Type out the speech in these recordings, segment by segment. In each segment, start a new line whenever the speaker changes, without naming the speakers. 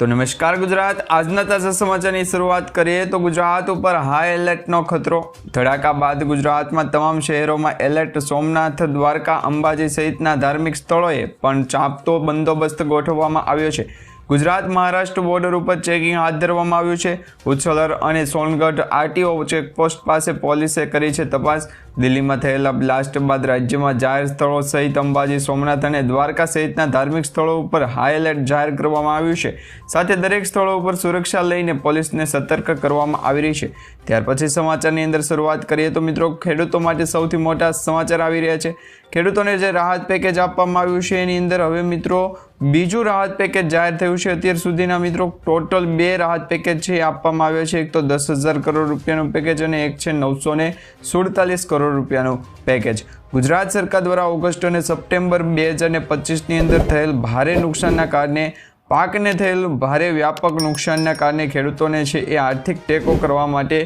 તો નમસ્કાર ગુજરાત. આજના તાજા સમાચારની શરૂઆત કરીએ તો ગુજરાત ઉપર હાઈ એલર્ટનો ખતરો. ધડાકા બાદ ગુજરાતમાં તમામ શહેરોમાં એલર્ટ સોમનાથ, દ્વારકા, અંબાજી સહિતના ધાર્મિક સ્થળોએ પણ ચાંપતો બંદોબસ્ત ગોઠવવામાં આવ્યો છે. ગુજરાત મહારાષ્ટ્ર બોર્ડર ઉપર ચેકિંગ હાથ ધરવામાં આવ્યું છે. ઉછલર અને સોનગઢ આરટીઓ ચેકપોસ્ટ પાસે પોલીસે કરી છે તપાસ. દિલ્હીમાં થયેલા બ્લાસ્ટ બાદ રાજ્યમાં જાહેર સ્થળો સહિત અંબાજી, સોમનાથ અને દ્વારકા સહિતના ધાર્મિક સ્થળો ઉપર હાઈ એલર્ટ જાહેર કરવામાં આવ્યું છે. સાથે દરેક સ્થળો ઉપર સુરક્ષા લઈને પોલીસને સતર્ક કરવામાં આવી રહી છે. ત્યાર પછી સમાચારની અંદર શરૂઆત કરીએ તો મિત્રો, ખેડૂતો માટે સૌથી મોટા સમાચાર આવી રહ્યા છે. ખેડૂતોને જે રાહત પેકેજ આપવામાં આવ્યું છે, એની અંદર હવે મિત્રો, બીજું રાહત પેકેજ જાહેર થયું છે. અત્યાર સુધીના મિત્રો ટોટલ બે રાહત પેકેજ છે આપવામાં આવ્યા છે. એક તો દસ હજાર કરોડ રૂપિયાનું પેકેજ અને એક છે નવસો ને સુડતાલીસ કરોડ રૂપિયાનું પેકેજ ગુજરાત સરકાર દ્વારા ઓગસ્ટ અને સપ્ટેમ્બર બે હજાર પચીસની અંદર થયેલ ભારે નુકસાનના કારણે, પાકને થયેલ ભારે વ્યાપક નુકસાનના કારણે ખેડૂતોને છે એ આર્થિક ટેકો કરવા માટે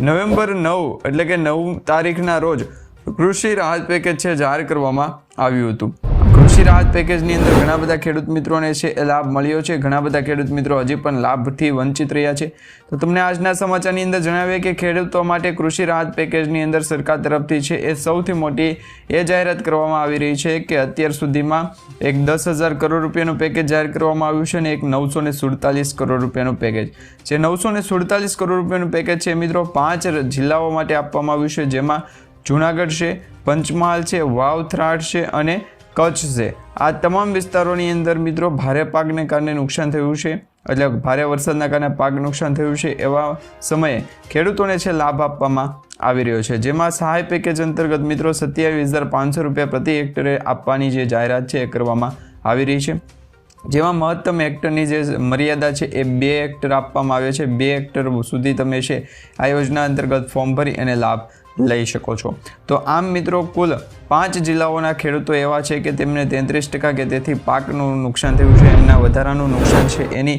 નવેમ્બર નવ એટલે કે નવ તારીખના રોજ કૃષિ રાહત પેકેજ છે જાહેર કરવામાં આવ્યું હતું. કૃષિ રાહત પેકેજની અંદર ઘણા બધા ખેડૂત મિત્રોને છે એ લાભ મળ્યો છે. ઘણા બધા ખેડૂત મિત્રો હજી પણ લાભથી વંચિત રહ્યા છે. તો તમને આજના સમાચારની અંદર જણાવીએ કે ખેડૂતો માટે કૃષિ રાહત પેકેજની અંદર સરકાર તરફથી છે એ સૌથી મોટી એ જાહેરાત કરવામાં આવી રહી છે કે અત્યાર સુધીમાં એક દસ હજાર કરોડ રૂપિયાનું પેકેજ જાહેર કરવામાં આવ્યું છે અને એક નવસો ને સુડતાલીસ કરોડ રૂપિયાનું પેકેજ. જે નવસો ને સુડતાલીસ કરોડ રૂપિયાનું પેકેજ છે મિત્રો પાંચ જિલ્લાઓ માટે આપવામાં આવ્યું છે, જેમાં જુનાગઢ છે, પંચમહાલ છે, વાવથરાડ છે અને કચ્છ છે. આ તમામ વિસ્તારોની અંદર મિત્રો ભારે પાકને કારણે નુકસાન થયું છે. એટલે ભારે વરસાદના કારણે પાક નુકસાન થયું છે એવા સમયે ખેડૂતોને છે લાભ આપવામાં આવી રહ્યો છે. જેમાં સહાય પેકેજ અંતર્ગત મિત્રો સત્યાવીસ હજાર પાંચસો રૂપિયા પ્રતિ હેક્ટરે આપવાની જે જાહેરાત છે એ કરવામાં આવી રહી છે. જેમાં મહત્તમ હેક્ટરની જે મર્યાદા છે એ બે હેક્ટર આપવામાં આવે છે. બે હેક્ટર સુધી તમે છે આ યોજના અંતર્ગત ફોર્મ ભરી અને લાભ લઈ શકો છો. તો આમ મિત્રો, કુલ પાંચ જિલ્લાઓના ખેડૂતો એવા છે કે તેમને તેત્રીસ ટકા કે તેથી પાકનું નુકસાન થયું છે એમના વધારાનું નુકસાન છે, એની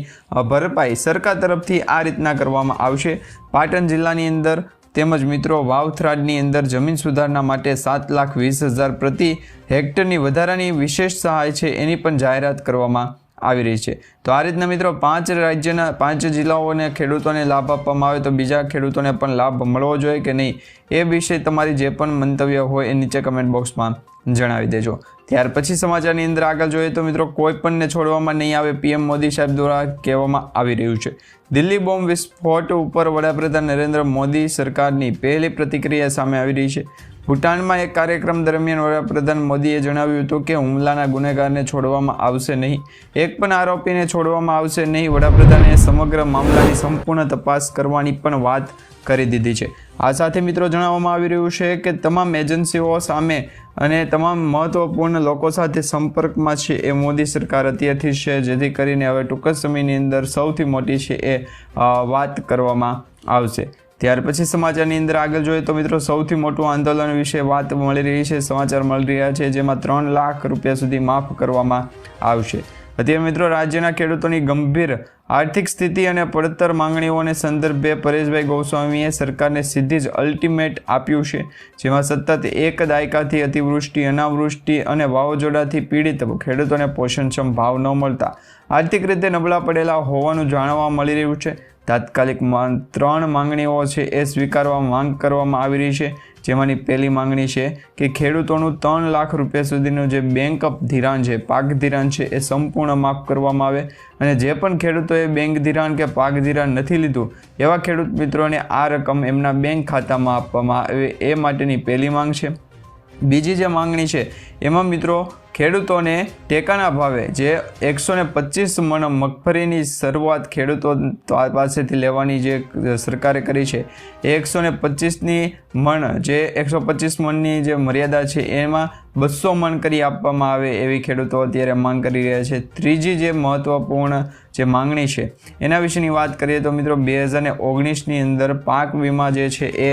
ભરપાઈ સરકાર તરફથી આ રીતના કરવામાં આવશે. પાટણ જિલ્લાની અંદર તેમજ મિત્રો, વાવથરાડની અંદર જમીન સુધારણા માટે સાત લાખ વીસ હજાર પ્રતિ હેક્ટરની વધારાની વિશેષ સહાય છે, એની પણ જાહેરાત કરવામાં આવી રહી છે. તો આ રીતના મિત્રો પાંચ રાજ્યના, પાંચ જિલ્લાઓને ખેડૂતોને લાભ આપવામાં આવે તો બીજા ખેડૂતોને પણ લાભ મળવો જોઈએ કે નહીં? એ વિશે તમારી જે પણ મંતવ્ય હોય એ નીચે કમેન્ટ બોક્સમાં જણાવી દેજો. ત્યાર પછી સમાચારની અંદર આગળ જોઈએ તો મિત્રો કોઈ પણને છોડવામાં નહીં આવે પીએમ મોદી સાહેબ દ્વારા કહેવામાં આવી રહ્યું છે. દિલ્હી બોમ્બ વિસ્ફોટ ઉપર વડાપ્રધાન નરેન્દ્ર મોદી સરકારની પહેલી પ્રતિક્રિયા સામે આવી રહી છે. ભૂટાનમાં એક કાર્યક્રમ દરમિયાન વડાપ્રધાન મોદીએ જણાવ્યું હતું કે હુમલાના ગુનેગારને છોડવામાં આવશે નહીં. એક પણ આરોપીને છોડવામાં આવશે નહીં. વડાપ્રધાને સમગ્ર મામલાની સંપૂર્ણ તપાસ કરવાની પણ વાત કરી દીધી છે. આ સાથે મિત્રો જણાવવામાં આવી રહ્યું છે કે તમામ એજન્સીઓ સામે અને તમામ મહત્વપૂર્ણ લોકો સાથે સંપર્કમાં છે એ મોદી સરકાર અત્યારથી છે, જેથી કરીને હવે ટૂંક જ સમયની અંદર સૌથી મોટી છે એ વાત કરવામાં આવશે. ત્યાર પછી સમાચારની અંદર આગળ જોઈએ તો મિત્રો સૌથી મોટું આંદોલન વિશે વાત મળી રહી છે, સમાચાર મળી રહ્યા છે, જેમાં ત્રણ લાખ રૂપિયા સુધી માફ કરવામાં આવશે. અત્યારે મિત્રો રાજ્યના ખેડૂતોની ગંભીર આર્થિક સ્થિતિ અને પડતર માંગણીઓને સંદર્ભે પરેશભાઈ ગોસ્વામીએ સરકારને સીધી જ અલ્ટિમેટ આપ્યું છે, જેમાં સતત એક દાયકાથી અતિવૃષ્ટિ, અનાવૃષ્ટિ અને વાવાઝોડાથી પીડિત ખેડૂતોને પોષણક્ષમ ભાવ ન મળતા. આર્થિક રીતે નબળા પડેલા હોવાનું જાણવા મળી રહ્યું છે. તાત્કાલિક ત્રણ માંગણીઓ છે એ સ્વીકારવા માંગ કરવામાં આવી રહી છે. જેમાંની પહેલી માંગણી છે કે ખેડૂતોનું ત્રણ લાખ રૂપિયા સુધીનું જે બેંક અપ ધિરાણ છે, પાક ધિરાણ છે, એ સંપૂર્ણ માફ કરવામાં આવે. અને જે પણ ખેડૂતોએ બેંક ધિરાણ કે પાક ધિરાણ નથી લીધું, એવા ખેડૂત મિત્રોને આ રકમ એમના બેંક ખાતામાં આપવામાં આવે એ માટેની પહેલી માંગ છે. બીજી જે માંગણી છે એમાં મિત્રો, ખેડૂતોને ટેકાના ભાવે જે એકસો ને પચીસ મણ મગફળીની શરૂઆત ખેડૂતો પાસેથી લેવાની જે સરકારે કરી છે, એ એકસો ને પચીસની મણ જે એકસો પચીસ મણની જે મર્યાદા છે, એમાં બસો મણ કરી આપવામાં આવે એવી ખેડૂતો અત્યારે માંગ કરી રહ્યા છે. ત્રીજી જે મહત્ત્વપૂર્ણ જે માંગણી છે, એના વિશેની વાત કરીએ તો મિત્રો, બે હજાર ઓગણીસની અંદર પાક વીમા જે છે એ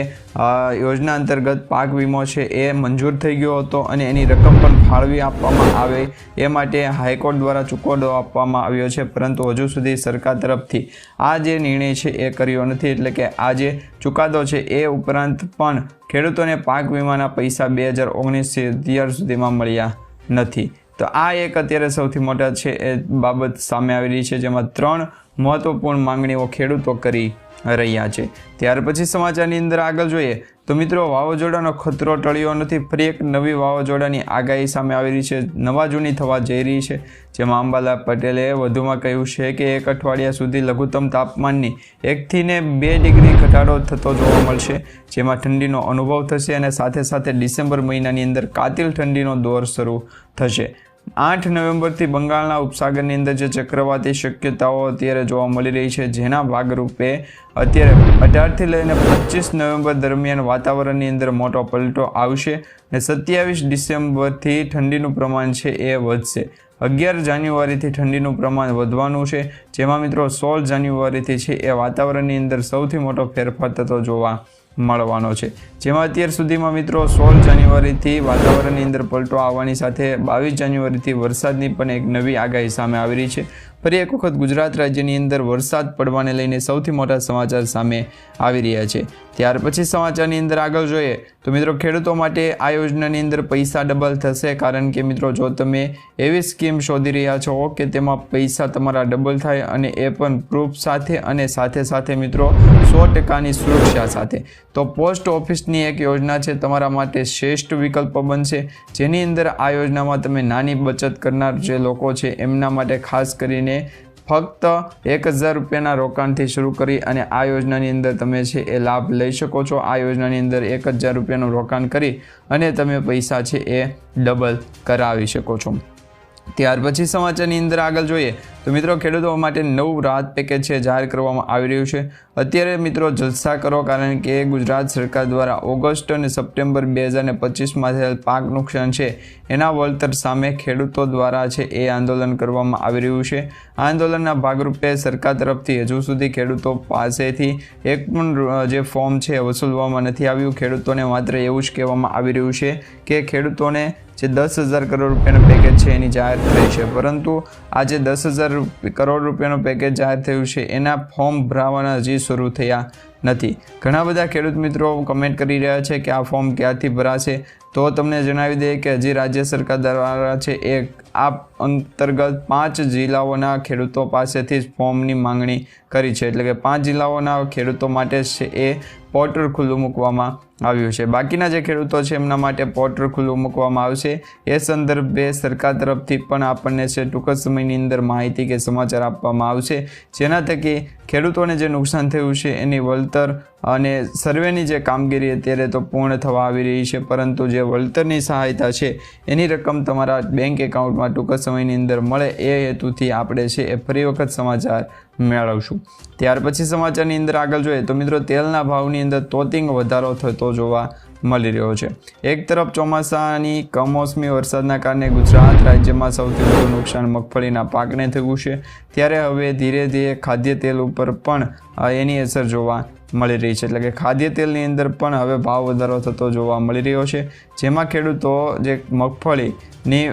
યોજના અંતર્ગત પાક વીમો છે એ મંજૂર થઈ ગયો હતો અને એની રકમ પણ ફાળવી આપવામાં આવે એ માટે હાઈકોર્ટ દ્વારા ચુકાદો આપવામાં આવ્યો છે. પરંતુ હજુ સુધી સરકાર તરફથી આ જે નિર્ણય છે એ કર્યો નથી. એટલે કે આ જે ચુકાદો છે એ ઉપરાંત પણ ખેડૂતોને પાક વીમાના પૈસા બે હજાર ઓગણીસથી અત્યાર સુધીમાં મળ્યા નથી. તો આ એક અત્યારે સૌથી મોટા છે એ બાબત સામે આવી રહી છે, જેમાં ત્રણ મહત્વપૂર્ણ માંગણીઓ ખેડૂતો કરી રહ્યા છે. ત્યાર પછી સમાચારની અંદર આગળ જોઈએ તો મિત્રો, વાવાઝોડાનો ખતરો ટળ્યો નથી. ફરી એક નવી વાવાઝોડાની આગાહી સામે આવી રહી છે. નવા જૂની થવા જઈ રહી છે. જેમાં અંબાલા પટેલે વધુમાં કહ્યું છે કે એક અઠવાડિયા સુધી લઘુત્તમ તાપમાનની એકથી ને બે ડિગ્રી ઘટાડો થતો જોવા મળશે, જેમાં ઠંડીનો અનુભવ થશે અને સાથે સાથે ડિસેમ્બર મહિનાની અંદર કાતિલ ઠંડીનો દોર શરૂ થશે. આઠ નવેમ્બરથી બંગાળના ઉપસાગરની અંદર જે ચક્રવાતી શક્યતાઓ અત્યારે જોવા મળી રહી છે, જેના ભાગરૂપે અત્યારે અઢારથી લઈને પચીસ નવેમ્બર દરમિયાન વાતાવરણની અંદર મોટો પલટો આવશે અને સત્યાવીસ ડિસેમ્બરથી ઠંડીનું પ્રમાણ છે એ વધશે. અગિયાર જાન્યુઆરીથી ઠંડીનું પ્રમાણ વધવાનું છે, જેમાં મિત્રો સોળ જાન્યુઆરીથી છે એ વાતાવરણની અંદર સૌથી મોટો ફેરફાર થતો જોવા મળવાનો છે. જેમાં અત્યાર સુધીમાં મિત્રો સોળ જાન્યુઆરીથી વાતાવરણની અંદર પલટો આવવાની સાથે બાવીસ જાન્યુઆરીથી વરસાદની પણ એક નવી આગાહી સામે આવી રહી છે. ફરી એક વખત ગુજરાત રાજ્યની અંદર વરસાદ પડવાને લઈને સૌથી મોટા સમાચાર સામે આવી રહ્યા છે. ત્યાર પછી સમાચારની અંદર આગળ જોઈએ તો મિત્રો ખેડૂતો માટે આ યોજનાની અંદર પૈસા ડબલ થશે. કારણ કે મિત્રો જો તમે એવી સ્કીમ શોધી રહ્યા છો કે તેમાં પૈસા તમારા ડબલ થાય અને એ પણ પ્રૂફ સાથે અને સાથે સાથે મિત્રો સો ટકાની સુરક્ષા સાથે. તો પોસ્ટ ઓફિસની એક યોજના છે, તમારા માટે શ્રેષ્ઠ વિકલ્પ બનશે. જેની અંદર આ યોજનામાં તમે નાની બચત કરનાર જે લોકો છે, એમના માટે ખાસ કરીને ફક્ત એક હજાર રૂપિયાના રોકાણથી શરૂ કરી અને આ યોજનાની અંદર તમે છે એ લાભ લઈ શકો છો. આ યોજનાની અંદર એક હજાર રૂપિયાનું રોકાણ કરી અને તમે પૈસા છે એ ડબલ કરાવી શકો છો. ત્યાર પછી સમાચારની અંદર આગળ જોઈએ તો મિત્રો, ખેડૂતો માટે નવું રાહત પેકેજ છે, જાહેર કરવામાં આવી રહ્યું છે. અત્યારે મિત્રો, જલસા કરો, કારણ કે ગુજરાત સરકાર દ્વારા ઓગસ્ટ અને સપ્ટેમ્બર બે હજાર પચીસમાં થયેલ પાક નુકસાન છે. એના વળતર સામે ખેડૂતો દ્વારા છે, એ આંદોલન કરવામાં આવી રહ્યું છે. આંદોલનના ભાગરૂપે સરકાર તરફથી હજુ સુધી ખેડૂતો પાસેથી એક પણ જે ફોર્મ છે વસૂલવામાં નથી આવ્યું. ખેડૂતોને માત્ર એવું જ કહેવામાં આવી રહ્યું છે કે ખેડૂતોને જે દસ હજાર કરોડ રૂપિયાનું પેકેજ છે, એની જાહેર થઈ છે. પરંતુ આ જે દસ હજાર કરોડ રૂપિયાનું પેકેજ જાહેર થયું છે. એના ફોર્મ ભરાવાના હજી શરૂ થયા નથી. ઘણા બધા ખેડૂત મિત્રો કમેન્ટ કરી રહ્યા છે કે આ ફોર્મ ક્યાંથી ભરાશે? તો તમને જણાવી દઈએ કે હજી રાજ્ય સરકાર દ્વારા છે એ આ અંતર્ગત પાંચ જિલ્લાઓના ખેડૂતો પાસેથી જ ફોર્મની માંગણી કરી છે. એટલે કે પાંચ જિલ્લાઓના ખેડૂતો માટે છે એ પોર્ટલ ખુલ્લું મૂકવામાં આવ્યું છે. બાકીના જે ખેડૂતો છે, એમના માટે પોર્ટલ ખુલ્લું મૂકવામાં આવશે. એ સંદર્ભે સરકાર તરફથી પણ આપણને છે, ટૂંક સમયની અંદર માહિતી કે સમાચાર આપવામાં આવશે. જેના થકી ખેડૂતોને જે નુકસાન થયું છે, એની વળતર અને સર્વેની જે કામગીરી અત્યારે તો પૂર્ણ થવા આવી રહી છે, પરંતુ જે વળતરની સહાયતા છે, એની રકમ તમારા બેંક એકાઉન્ટમાં ટૂંક સમયની અંદર મળે એ હેતુથી આપણે છે, એ ફરી વખત સમાચાર મેળવશું. ત્યાર પછી સમાચારની અંદર આગળ જોઈએ તો મિત્રો, તેલના ભાવની અંદર તોતિંગ વધારો થતો જોવા મળી રહ્યો છે. એક તરફ ચોમાસાની કમોસમી વરસાદના કારણે ગુજરાત રાજ્યમાં સૌથી વધુ નુકસાન મગફળીના પાકને થયું છે. ત્યારે હવે ધીરે ધીરે ખાદ્ય તેલ ઉપર પણ એની અસર જોવા મળી રહી છે. એટલે કે ખાદ્ય તેલની અંદર પણ હવે ભાવ વધારો થતો જોવા મળી રહ્યો છે. જેમાં ખેડૂતો જે મગફળીની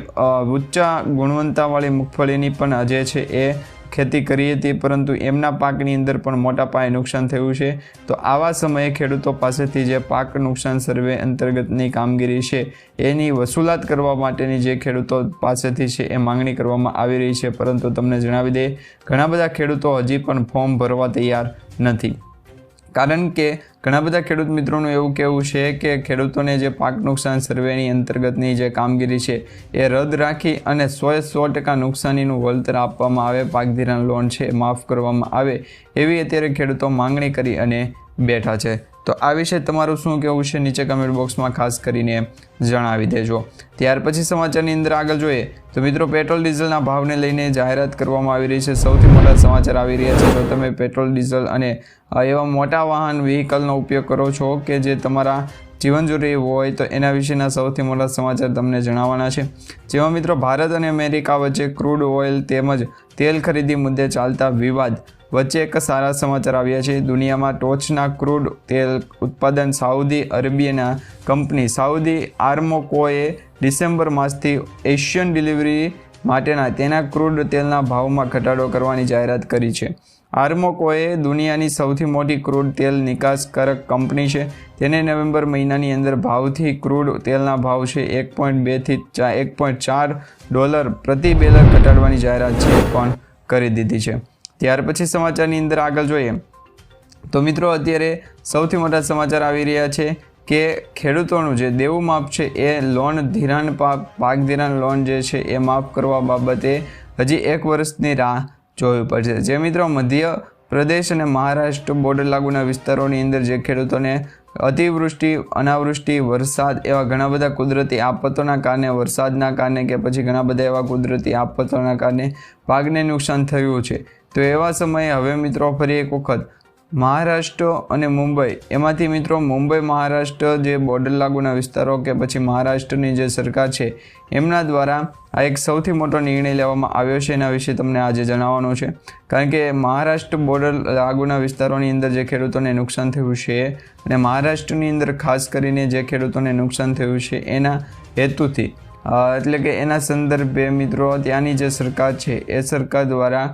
ઉચ્ચ ગુણવત્તાવાળી મગફળીની પણ જે છે એ ખેતી કરી હતી પરંતુ એમના પાકની અંદર પણ મોટા પાયે નુકસાન થયું છે. તો આવા સમયે ખેડૂતો પાસેથી જે પાક નુકસાન સર્વે અંતર્ગતની કામગીરી છે, એની વસૂલાત કરવા માટેની જે ખેડૂતો પાસેથી છે એ માંગણી કરવામાં આવી રહી છે. પરંતુ તમને જણાવી દે ઘણા બધા ખેડૂતો હજી પણ ફોર્મ ભરવા તૈયાર નથી. કારણ કે ઘણા બધા ખેડૂત મિત્રોનું એવું કહેવું છે કે ખેડૂતોને જે પાક નુકસાન સર્વેની અંતર્ગતની જે કામગીરી છે એ રદ રાખી અને સો સો ટકા નુકસાનીનું વળતર આપવામાં આવે, પાક ધિરાણ લોન છે માફ કરવામાં આવે એવી અત્યારે ખેડૂતો માંગણી કરી અને બેઠા છે. તો આ વિશે તમારું શું કહેવું છે નીચે કમેન્ટ બોક્સમાં ખાસ કરીને જણાવી દેજો. ત્યાર પછી સમાચારની અંદર આગળ જોઈએ તો મિત્રો પેટ્રોલ ડીઝલના ભાવને લઈને જાહેરાત કરવામાં આવી રહી છે. સૌથી મોટા સમાચાર આવી રહ્યા છે. જો તમે પેટ્રોલ, ડીઝલ અને એવા મોટા વાહન વ્હીકલનો ઉપયોગ કરો છો કે જે તમારા જીવન જરૂરી હોય તો એના વિશેના સૌથી મોટા સમાચાર તમને જણાવવાના છે. જેમાં મિત્રો ભારત અને અમેરિકા વચ્ચે ક્રૂડ ઓઇલ તેમજ તેલ ખરીદી મુદ્દે ચાલતા વિવાદ વચ્ચે એક સારા સમાચાર આવ્યા છે. દુનિયામાં ટોચના ક્રૂડ તેલ ઉત્પાદન સાઉદી અરેબિયાના કંપની સાઉદી આર્મોકોએ ડિસેમ્બર માસથી એશિયન ડિલિવરી માટેના તેના ક્રૂડ તેલના ભાવમાં ઘટાડો કરવાની જાહેરાત કરી છે. આર્મોકોએ દુનિયાની સૌથી મોટી ક્રૂડ તેલ નિકાસકારક કંપની છે. તેને નવેમ્બર મહિનાની અંદર ભાવથી ક્રૂડ તેલના ભાવ છે એક પોઈન્ટ બેથી એક પોઈન્ટ ચાર ડોલર પ્રતિ બેલર ઘટાડવાની જાહેરાત છે પણ કરી દીધી છે. ત્યાર પછી સમાચારની અંદર આગળ જોઈએ. તો મિત્રો, અત્યારે સૌથી મોટા સમાચાર આવી રહ્યા છે કે ખેડૂતોનું જે દેવું માપ છે એ લોન ધિરાણ પાક ધિરાણ લોન જે છે એ માફ કરવા બાબતે હજી એક વર્ષની રાહ જોવી પડશે. જે મિત્રો, મધ્ય પ્રદેશ અને મહારાષ્ટ્ર બોર્ડર લાગુના વિસ્તારોની અંદર જે ખેડૂતોને અતિવૃષ્ટિ, અનાવૃષ્ટિ, વરસાદ એવા ઘણા બધા કુદરતી આફતોના કારણે, વરસાદના કારણે કે પછી ઘણા બધા એવા કુદરતી આફતોના કારણે પાકને નુકસાન થયું છે. તો એવા સમયે હવે મિત્રો ફરી એક વખત મહારાષ્ટ્ર અને મુંબઈ. એમાંથી મિત્રો મુંબઈ, મહારાષ્ટ્ર જે બોર્ડર લાગુના વિસ્તારો કે પછી મહારાષ્ટ્રની જે સરકાર છે, એમના દ્વારા આ એક સૌથી મોટો નિર્ણય લેવામાં આવ્યો છે એના વિશે તમને આજે જણાવવાનું છે. કારણ કે મહારાષ્ટ્ર બોર્ડર લાગુના વિસ્તારોની અંદર જે ખેડૂતોને નુકસાન થયું છે અને મહારાષ્ટ્રની અંદર ખાસ કરીને જે ખેડૂતોને નુકસાન થયું છે એના હેતુથી એટલે કે એના સંદર્ભે મિત્રો ત્યાંની જે સરકાર છે, એ સરકાર દ્વારા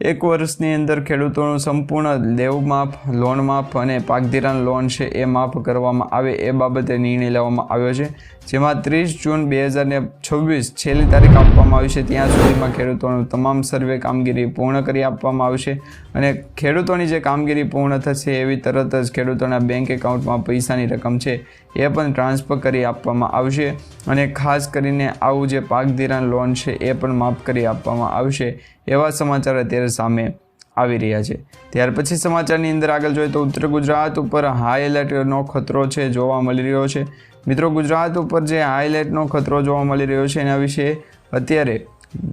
એક વર્ષની અંદર ખેડૂતોનું સંપૂર્ણ દેવ માફ લોન માફ અને પાકધિરાણ લોન છે એ માફ કરવામાં આવે એ બાબતે નિર્ણય લેવામાં આવ્યો છે. જેમાં ત્રીસ જૂન બે હજાર છવ્વીસ છેલ્લી તારીખ આપવામાં આવી છે. ત્યાં સુધીમાં ખેડૂતોનું તમામ સર્વે કામગીરી પૂર્ણ કરી આપવામાં આવશે અને ખેડૂતોની જે કામગીરી પૂર્ણ થશે એવી તરત જ ખેડૂતોના બેંક એકાઉન્ટમાં પૈસાની રકમ છે. એ પણ ટ્રાન્સફર કરી આપવામાં આવશે અને ખાસ કરીને આવું જે પાક લોન છે એ પણ માફ કરી આપવામાં આવશે એવા સમાચાર અત્યારે સામે આવી રહ્યા છે. ત્યાર પછી સમાચારની અંદર આગળ જોઈએ તો ઉત્તર ગુજરાત ઉપર હાઈ એલર્ટનો ખતરો છે જોવા મળી રહ્યો છે. મિત્રો, ગુજરાત ઉપર જે હાઈ એલર્ટનો ખતરો જોવા મળી રહ્યો છે એના વિશે અત્યારે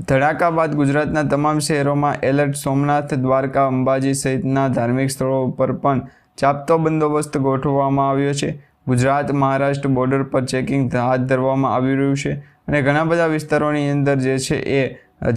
ધડાકા બાદ ગુજરાતના તમામ શહેરોમાં એલર્ટ સોમનાથ, દ્વારકા, અંબાજી સહિતના ધાર્મિક સ્થળો ઉપર પણ ચાપતો બંદોબસ્ત ગોઠવવામાં આવ્યો છે. ગુજરાત મહારાષ્ટ્ર બોર્ડર પર ચેકિંગ હાથ ધરવામાં આવી રહ્યું છે અને ઘણા બધા વિસ્તારોની અંદર જે છે એ,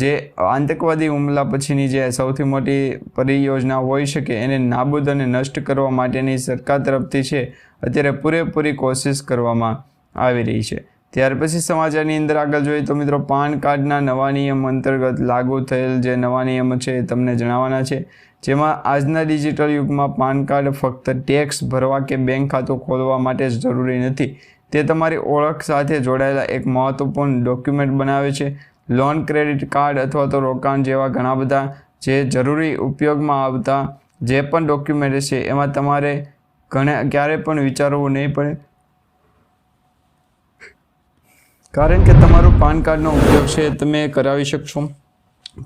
જે આતંકવાદી હુમલા પછીની જે સૌથી મોટી પરિયોજના હોઈ શકે એને નાબૂદ અને નષ્ટ કરવા માટેની સરકાર તરફથી છે, અત્યારે પૂરેપૂરી કોશિશ કરવામાં આવી રહી છે. ત્યાર પછી સમાચારની અંદર આગળ જોઈએ તો મિત્રો, પાન કાર્ડના નવા નિયમ અંતર્ગત લાગુ થયેલ જે નવા નિયમ છે એ તમને જણાવવાના છે. જેમાં આજના ડિજિટલ યુગમાં પાન કાર્ડ ફક્ત ટેક્સ ભરવા કે બેંક ખાતું ખોલવા માટે જ જરૂરી નથી. તે તમારી ઓળખ સાથે જોડાયેલા એક મહત્વપૂર્ણ ડોક્યુમેન્ટ બનાવે છે. લોન, ક્રેડિટ કાર્ડ અથવા તો રોકાણ જેવા ઘણા બધા જે જરૂરી ઉપયોગમાં આવતા જે પણ ડોક્યુમેન્ટ છે, એમાં તમારે ઘણા ક્યારે પણ વિચારવું નહીં પડે. કારણ કે તમારું પાન કાર્ડનો ઉપયોગ છે, તમે કરાવી શકશો.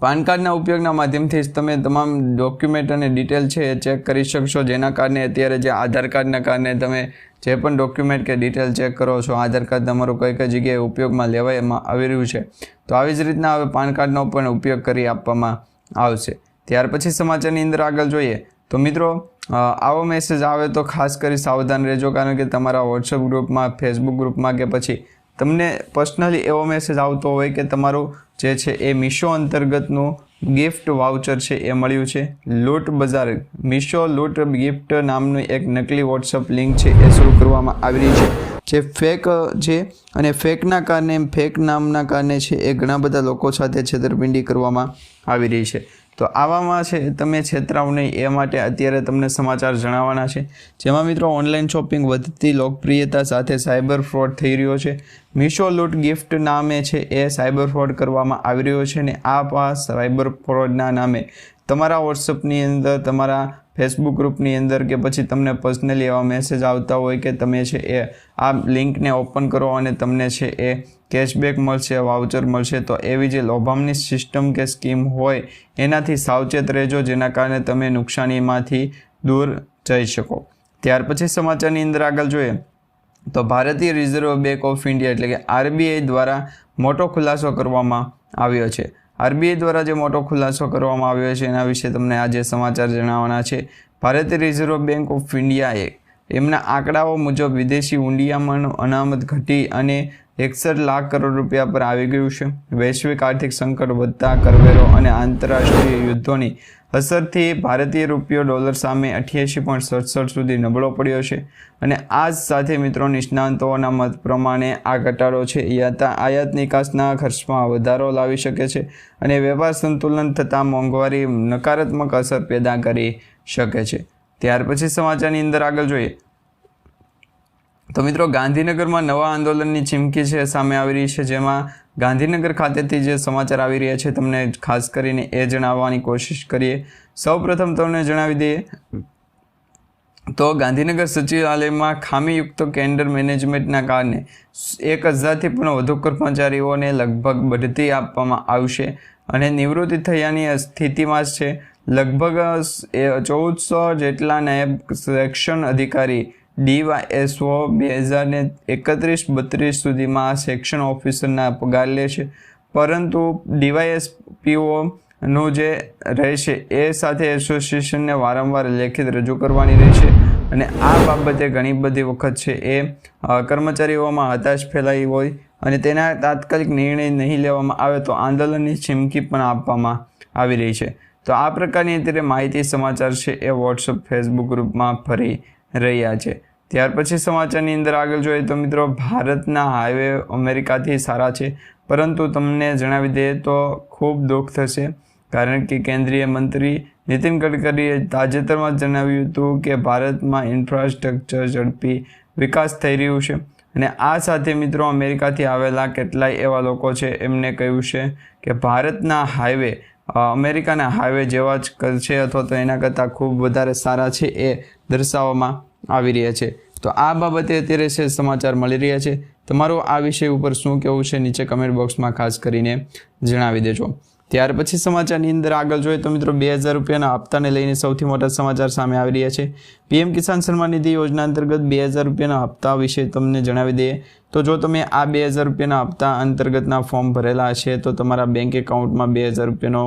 પાન કાર્ડના ઉપયોગના માધ્યમથી જ તમે તમામ ડોક્યુમેન્ટ અને ડિટેલ છે એ ચેક કરી શકશો. જેના કારણે અત્યારે જે આધાર કાર્ડના કારણે તમે જે પણ ડોક્યુમેન્ટ કે ડિટેલ ચેક કરો છો, આધાર કાર્ડ તમારું કઈ કઈ જગ્યાએ ઉપયોગમાં લેવામાં આવી રહ્યું છે, તો આવી જ રીતના હવે પાન કાર્ડનો પણ ઉપયોગ કરી આપવામાં આવશે. ત્યાર પછી સમાચારની અંદર આગળ જોઈએ, તો મિત્રો આવો મેસેજ આવે તો ખાસ કરી સાવધાન રહેજો, કારણ કે તમારા વોટ્સઅપ ગ્રુપમાં ફેસબુક ગ્રુપમાં કે પછી તમને પર્સનલી એવો મેસેજ આવતો હોય કે તમારું જે છે એ મીશો અંતર્ગતનું ગિફ્ટ વાઉચર છે, એ મળ્યું છે. લોટ બજાર, મીશો લોટ ગિફ્ટ નામનું એક નકલી વોટ્સઅપ લિંક છે, એ શરૂ કરવામાં આવી રહી છે. જે ફેક છે અને ફેકના કારણે ફેક નામના કારણે છે, એ ઘણા બધા લોકો સાથે છેતરપિંડી કરવામાં આવી રહી છે. તો આવામાં છે, તમે છેતરાવ નહીં એ માટે અત્યારે તમને સમાચાર જણાવવાના છે. જેમાં મિત્રો ઓનલાઈન શોપિંગ વધતી લોકપ્રિયતા સાથે સાયબર ફ્રોડ થઈ રહ્યો છે. મીશો લૂટ ગિફ્ટ નામે છે એ સાયબર ફ્રોડ કરવામાં આવી રહ્યો છે ને આ પાસ સાયબર ફ્રોડના નામે. તમારા વોટ્સઅપની અંદર તમારા ફેસબુક ગ્રુપની અંદર કે પછી તમને પર્સનલી એવા મેસેજ આવતા હોય કે તમે છે એ, આ લિંકને ઓપન કરો અને તમને છે એ કેશબેક મળશે વાઉચર મળશે, તો એવી જે લોભામની સિસ્ટમ કે સ્કીમ હોય, એનાથી સાવચેત રહેજો, જેના કારણે તમે નુકસાનીમાંથી દૂર જઈ શકો. ત્યાર પછી સમાચારની અંદર આગળ જોઈએ, તો ભારતીય રિઝર્વ બેંક ઓફ ઇન્ડિયા એટલે કે આરબીઆઈ દ્વારા મોટો ખુલાસો કરવામાં આવ્યો છે. આરબીઆઈ દ્વારા જે મોટો ખુલાસો કરવામાં આવ્યો છે, એના વિશે તમને આજે સમાચાર જણાવવાના છે. ભારતીય રિઝર્વ બેંક ઓફ ઇન્ડિયાએ એમના આંકડાઓ મુજબ વિદેશી ઊંડિયામણ અનામત ઘટી અને એકસઠ લાખ કરોડ રૂપિયા પર આવી ગયું છે. વૈશ્વિક આર્થિક સંકટ વધતા કરવેરો અને આંતરરાષ્ટ્રીય યુદ્ધોની અસરથી ભારતીય રૂપિયો ડોલર સામે અઠ્યાસી પોઈન્ટ સડસઠ સુધી નબળો પડ્યો છે. અને આ જ સાથે મિત્રો નિષ્ણાંતોના મત પ્રમાણે આ ઘટાડો છે. આયાત નિકાસના ખર્ચમાં વધારો લાવી શકે છે અને વેપાર સંતુલન થતાં મોંઘવારી નકારાત્મક અસર પેદા કરી શકે છે. ત્યાર પછી સમાચારની અંદર આગળ જોઈએ. તો મિત્રો, ગાંધીનગરમાં નવા આંદોલનની ચીમકી છે, સામે આવી રહી છે, જેમાં ગાંધીનગર ખાતેથી જે સમાચાર આવી રહ્યા છે, તમને ખાસ કરીને એ જણાવવાની કોશિશ કરીએ. સૌપ્રથમ તમને જણાવી દઈએ તો ગાંધીનગર સચિવાલયમાં ખામીયુક્ત કેન્ડર મેનેજમેન્ટના કારણે એક હજારથી પણ વધુ કર્મચારીઓને લગભગ બઢતી આપવામાં આવશે અને નિવૃત્તિ થયાની સ્થિતિમાં છે. લગભગ ચૌદસો જેટલા નાયબ સેક્શન અધિકારી ડીવાયએસઓ બે હજાર ને એકત્રીસ બત્રીસ સુધીમાં સેક્શન ઓફિસરના પગાર લે છે. પરંતુ ડીવાયએસપીઓનું જે રહેશે એ સાથે એસોસિએશનને વારંવાર લેખિત રજૂ કરવાની રહેશે અને આ બાબતે ઘણી બધી વખત છે એ કર્મચારીઓમાં હતાશ ફેલાઈ હોય અને તેના તાત્કાલિક નિર્ણય નહીં લેવામાં આવે તો આંદોલનની ચીમકી પણ આપવામાં આવી રહી છે. તો આ પ્રકારની અત્યારે માહિતી સમાચાર છે એ વોટ્સઅપ, ફેસબુક ગ્રુપમાં ફરી રહ્યા છે. ત્યાર પછી સમાચારની અંદર આગળ જોઈએ તો મિત્રો, ભારતના હાઈવે અમેરિકાથી સારા છે. પરંતુ તમને જણાવી દઈએ તો ખૂબ દુઃખ થશે. કારણ કે કેન્દ્રીય મંત્રી નીતિન ગડકરીએ તાજેતરમાં જણાવ્યું હતું કે ભારતમાં ઇન્ફ્રાસ્ટ્રક્ચર ઝડપી વિકાસ થઈ રહ્યું છે. અને આ સાથે મિત્રો, અમેરિકાથી આવેલા કેટલાય એવા લોકો છે, એમને કહ્યું છે કે ભારતના હાઈવે અમેરિકાના હાઈવે જેવા જ છે અથવા તો એના કરતાં ખૂબ વધારે સારા છે એ દર્શાવવામાં આવી રહ્યા છે. તો આ બાબતે અત્યારે છે સમાચાર મળી રહ્યા છે. તમારું આ વિષય ઉપર શું કહેવું છે નીચે કમેન્ટ બોક્સમાં ખાસ કરીને જણાવી દેજો. ત્યાર પછી સમાચારની અંદર આગળ જોઈએ તો મિત્રો બે હજાર રૂપિયાના હપ્તાને લઈને સૌથી મોટા સમાચાર સામે આવી રહ્યા છે. પીએમ કિસાન સન્માન નિધિ યોજના અંતર્ગત બે હજાર રૂપિયાના હપ્તા વિશે તમને જણાવી દઈએ. તો જો તમે આ બે હજાર રૂપિયાના હપ્તા અંતર્ગતના ફોર્મ ભરેલા હશે તો તમારા બેંક એકાઉન્ટમાં બે હજાર રૂપિયાનો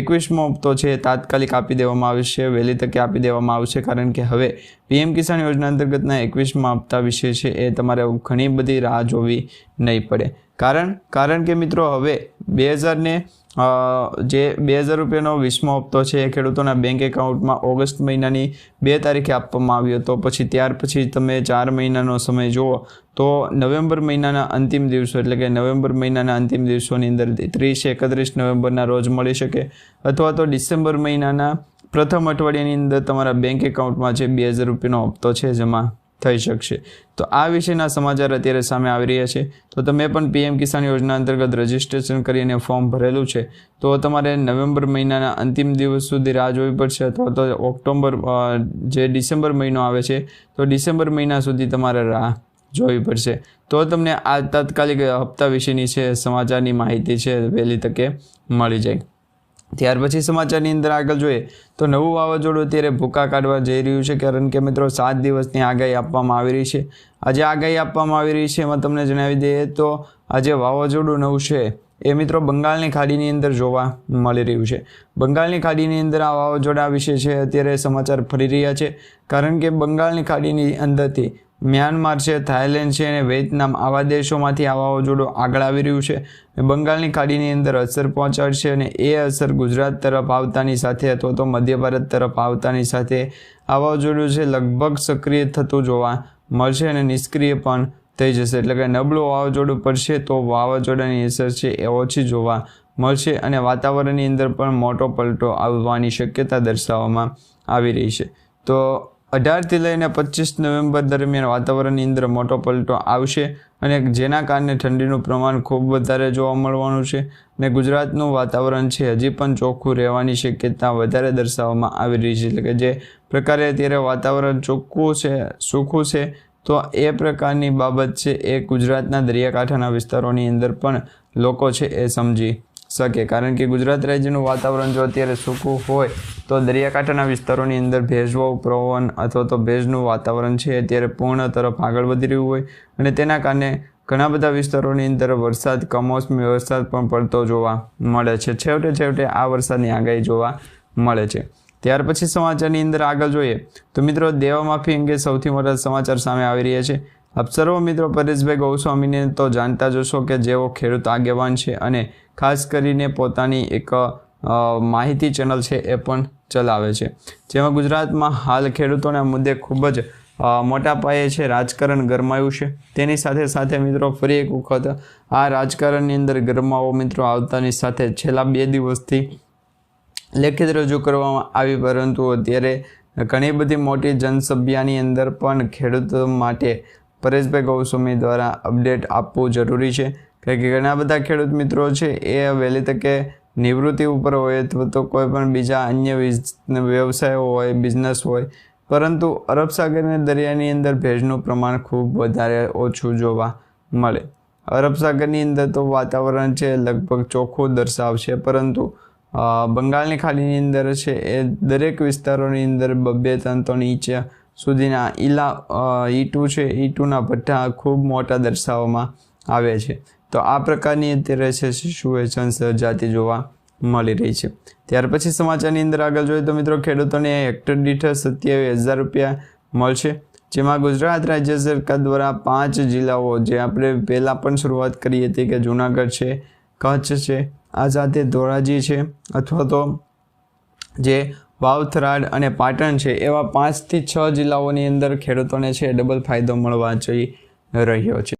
એકવીસમો હપ્તો છે, તાત્કાલિક આપી દેવામાં આવશે વહેલી તકે આપી દેવામાં આવશે કારણ કે હવે પીએમ કિસાન યોજના અંતર્ગતના એકવીસમાં હપ્તા વિશે છે, એ તમારે ઘણી બધી રાહ જોવી નહીં પડે. કારણ કારણ કે મિત્રો હવે બે હજારને જે બે હજાર રૂપિયાનો વીસમો હપ્તો છે એ ખેડૂતોના બેંક એકાઉન્ટમાં ઓગસ્ટ મહિનાની બે તારીખે આપવામાં આવ્યો તો પછી ત્યાર પછી તમે ચાર મહિનાનો સમય જુઓ તો નવેમ્બર મહિનાના અંતિમ દિવસો એટલે કે નવેમ્બર મહિનાના અંતિમ દિવસોની અંદર ત્રીસ, એકત્રીસ નવેમ્બરના રોજ મળી શકે. અથવા તો ડિસેમ્બર મહિનાના પ્રથમ અઠવાડિયાની અંદર તમારા બેંક એકાઉન્ટમાં જે બે હજાર રૂપિયાનો હપ્તો છે, જમા થઈ શકશે. તો આ વિશેના સમાચાર અત્યારે સામે આવી રહ્યા છે. તો તમે પણ પીએમ કિસાન યોજના અંતર્ગત રજીસ્ટ્રેશન કરીને ફોર્મ ભરેલું છે. તો તમારે નવેમ્બર મહિનાના અંતિમ દિવસ સુધી રાહ જોવી પડશે અથવા તો ઓક્ટોબર જે ડિસેમ્બર મહિનો આવે છે, તો ડિસેમ્બર મહિના સુધી તમારે રાહ જોવી પડશે. તો તમને આ તાત્કાલિક હપ્તા વિશેની છે, સમાચારની માહિતી છે, વહેલી તકે મળી જાય. ત્યાર પછી સમાચારની અંદર આગળ જોઈએ તો નવું વાવાઝોડું અત્યારે ભૂકા કાઢવા જઈ રહ્યું છે. કારણ કે મિત્રો સાત દિવસની આગાહી આપવામાં આવી રહી છે. આજે આગાહી આપવામાં આવી રહી છે એમાં તમને જણાવી દઈએ તો આજે વાવાઝોડું નવું છે એ મિત્રો બંગાળની ખાડીની અંદર જોવા મળી રહ્યું છે. બંગાળની ખાડીની અંદર આ વાવાઝોડા વિશે છે અત્યારે સમાચાર ફરી રહ્યા છે. કારણ કે બંગાળની ખાડીની અંદરથી મ્યાનમાર છે, થાઇલેન્ડ છે અને વિયેતનામ આવા દેશોમાંથી આ વાવાઝોડું આગળ આવી રહ્યું છે. બંગાળની ખાડીની અંદર અસર પહોંચાડશે અને એ અસર ગુજરાત તરફ આવતાની સાથે અથવા તો મધ્ય ભારત તરફ આવતાની સાથે આ વાવાઝોડું છે, લગભગ સક્રિય થતું જોવા મળશે અને નિષ્ક્રિય પણ થઈ જશે. એટલે કે નબળું વાવાઝોડું પડશે તો વાવાઝોડાની અસર છે એ ઓછી જોવા મળશે અને વાતાવરણની અંદર પણ મોટો પલટો આવવાની શક્યતા દર્શાવવામાં આવી રહી છે. તો અઢારથી લઈને પચીસ નવેમ્બર દરમિયાન વાતાવરણની અંદર મોટો પલટો આવશે અને જેના કારણે ઠંડીનું પ્રમાણ ખૂબ વધારે જોવા મળવાનું છે અને ગુજરાતનું વાતાવરણ છે હજી પણ ચોખ્ખું રહેવાની શક્યતા વધારે દર્શાવવામાં આવી રહી છે. એટલે કે જે પ્રકારે અત્યારે વાતાવરણ ચોખ્ખું છે, સૂખું છે, તો એ પ્રકારની બાબત છે એ ગુજરાતના દરિયાકાંઠાના વિસ્તારોની અંદર પણ લોકો છે એ સમજી શકે. કારણ કે ગુજરાત રાજ્યનું વાતાવરણ જો અત્યારે સૂકું હોય, તો દરિયાકાંઠાના વિસ્તારોની અંદર ભેજવો પ્રવન અથવા તો ભેજનું વાતાવરણ છે અત્યારે પૂર્ણ તરફ આગળ વધી રહ્યું હોય. અને તેના કારણે ઘણા બધા વિસ્તારોની અંદર વરસાદ, કમોસમી વરસાદ પણ પડતો જોવા મળે છે. છેવટે છેવટે આ વરસાદની આગાહી જોવા મળે છે. ત્યાર પછી સમાચારની અંદર આગળ જોઈએ, તો મિત્રો દેવામાફી અંગે સૌથી મોટા સમાચાર સામે આવી રહ્યા છે. આપ સર્વ મિત્રો, પરેશભાઈ ગૌસ્વામીને તો જાણતા જશો કે જેઓ ખેડૂત આગેવાન છે અને ખાસ કરીને પોતાની એક માહિતી ચેનલ છે એ પણ ચલાવે છે. જેમાં ગુજરાતમાં હાલ ખેડૂતોના મુદ્દે ખૂબ જ મોટા પાયે છે રાજકારણ ગરમાયું છે. તેની સાથે સાથે મિત્રો ફરી એક વખત આ રાજકારણની અંદર ગરમાવો મિત્રો આવતાની સાથે છેલ્લા બે દિવસથી લેખિત રજૂ કરવામાં આવી, પરંતુ અત્યારે ઘણી બધી મોટી જનસભ્યાની અંદર પણ ખેડૂતો માટે પરેશભાઈ ગૌસ્વામી દ્વારા અપડેટ આપવું જરૂરી છે. કે ઘણા બધા ખેડૂત મિત્રો છે, એ વહેલી તકે નિવૃત્તિ ઉપર હોય અથવા તો કોઈ પણ બીજા અન્ય વ્યવસાયો હોય બિઝનેસ હોય, પરંતુ અરબ સાગરના દરિયાની અંદર ભેજનું પ્રમાણ ખૂબ વધારે ઓછું જોવા મળે. અરબ સાગરની અંદર તો વાતાવરણ છે, લગભગ ચોખ્ખું દર્શાવશે, પરંતુ બંગાળની ખાડીની અંદર છે, એ દરેક વિસ્તારોની અંદર બબ્બે ત્રણ તો નીચે સુધીના ઈલા ઈટુ છે, ઈટુના ટુના ભઠ્ઠા ખૂબ મોટા દર્શાવવામાં આવે છે. તો આ પ્રકારની અત્યારે છે સિચ્યુએશન જાતિ જોવા મળી રહી છે. ત્યાર પછી સમાચારની અંદર આગળ જોઈએ તો મિત્રો ખેડૂતોને હેક્ટર દીઠ સત્યાવીસ હજાર રૂપિયા મળશે. જેમાં ગુજરાત રાજ્ય સરકાર દ્વારા પાંચ જિલ્લાઓ જે આપણે પહેલાં પણ શરૂઆત કરી હતી કે જુનાગઢ છે, કચ્છ છે, આ સાથે ધોરાજી છે અથવા તો જે વાવથરાડ અને પાટણ છે એવા પાંચથી છ જિલ્લાઓની અંદર ખેડૂતોને છે ડબલ ફાયદો મળવા જઈ રહ્યો છે.